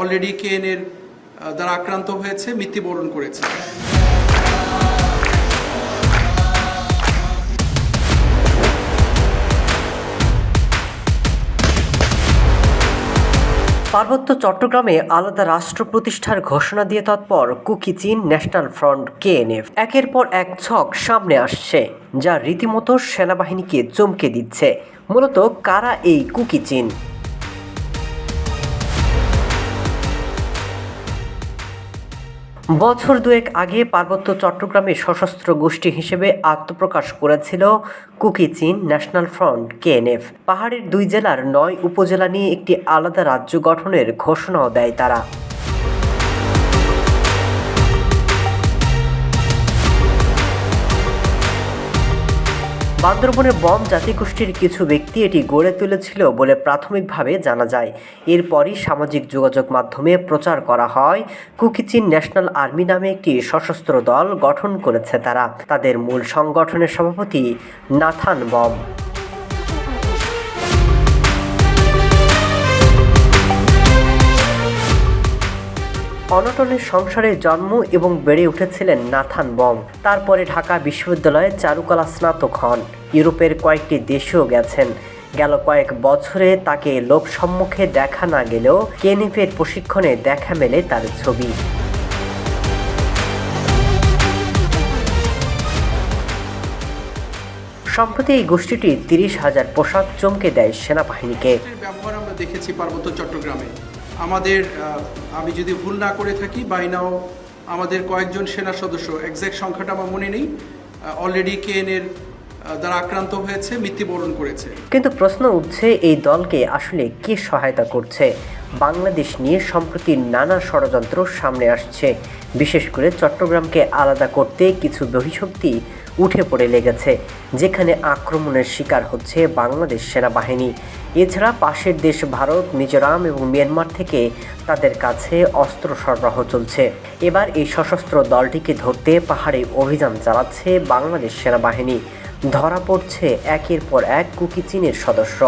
Already কেএনএর দ্বারা আক্রান্ত হয়েছে, মৃত্যুবরণ করেছে। পার্বত্য চট্টগ্রামে আলাদা রাষ্ট্র প্রতিষ্ঠার ঘোষণা দিয়ে তৎপর কুকি চীন ন্যাশনাল ফ্রন্ট কেএনএফ একের পর এক ছক সামনে আসছে, যা রীতিমতো সেনাবাহিনীকে চমকে দিচ্ছে। মূলত কারা এই কুকি চীন? বছর দুয়েক আগে পার্বত্য চট্টগ্রামে সশস্ত্র গোষ্ঠী হিসেবে আত্মপ্রকাশ করেছিল কুকি চীন ন্যাশনাল ফ্রন্ট, কেএনএফ। পাহাড়ের দুই জেলার নয় উপজেলা নিয়ে একটি আলাদা রাজ্য গঠনের ঘোষণাও দেয় তারা। বান্দরবনের বম জাতিগোষ্ঠীর কিছু ব্যক্তি এটি গড়ে তুলেছিল বলে প্রাথমিকভাবে জানা যায়। এরপরই সামাজিক যোগাযোগ মাধ্যমে প্রচার করা হয়। কুকিচিন ন্যাশনাল আর্মি নামে একটি সশস্ত্র দল গঠন করেছে তারা। তাদের মূল সংগঠনের সভাপতি নাথান বম। অনটনের সংসারে জন্ম এবং বেড়ে উঠেছিলেন নাথান বম তারপরে ঢাকা বিশ্ববিদ্যালয়ে চারুকলা স্নাতক হন। ইউরোপের কয়েকটি দেশেও গেছেন। গেল কয়েক বছরে তাকে লোকসম্মুখে দেখা না গেলেও কেনিফের প্রশিক্ষণে দেখা মেলে তার ছবি। সম্প্রতি এই গোষ্ঠীটি তিরিশ হাজার পোশাক চমকে দেয় সেনাবাহিনীকে। ব্যবহার আমরা দেখেছি পার্বত্য চট্টগ্রামে। আমাদের আমি যদি ভুল না করে থাকি বাইনাও আমাদের কয়েকজন সেনা সদস্য একজ্যাক্ট সংখ্যাটা আমার মনে নেই অলরেডি কেএনএর দ্বারা আক্রান্ত হয়েছে, মৃত্যুবরণ করেছে। কিন্তু প্রশ্ন উঠছে, এই দলকে আসলে কে সহায়তা করছে? বাংলাদেশ নিয়ে সম্প্রতি নানা ষড়যন্ত্র সামনে আসছে। বিশেষ করে চট্টগ্রামকে আলাদা করতে কিছু বহিঃশক্তি উঠে পড়ে লেগেছে, যেখানে আক্রমণের শিকার হচ্ছে বাংলাদেশ সেনাবাহিনী। এছাড়া পাশের দেশ ভারত, মিজোরাম এবং মিয়ানমার থেকে তাদের কাছে অস্ত্র সরবরাহ চলছে। এবার এই সশস্ত্র দলটিকে ধরতে পাহাড়ে অভিযান চালাচ্ছে বাংলাদেশ সেনাবাহিনী। ধরা পড়ছে একের পর এক কুকি চীনের সদস্য।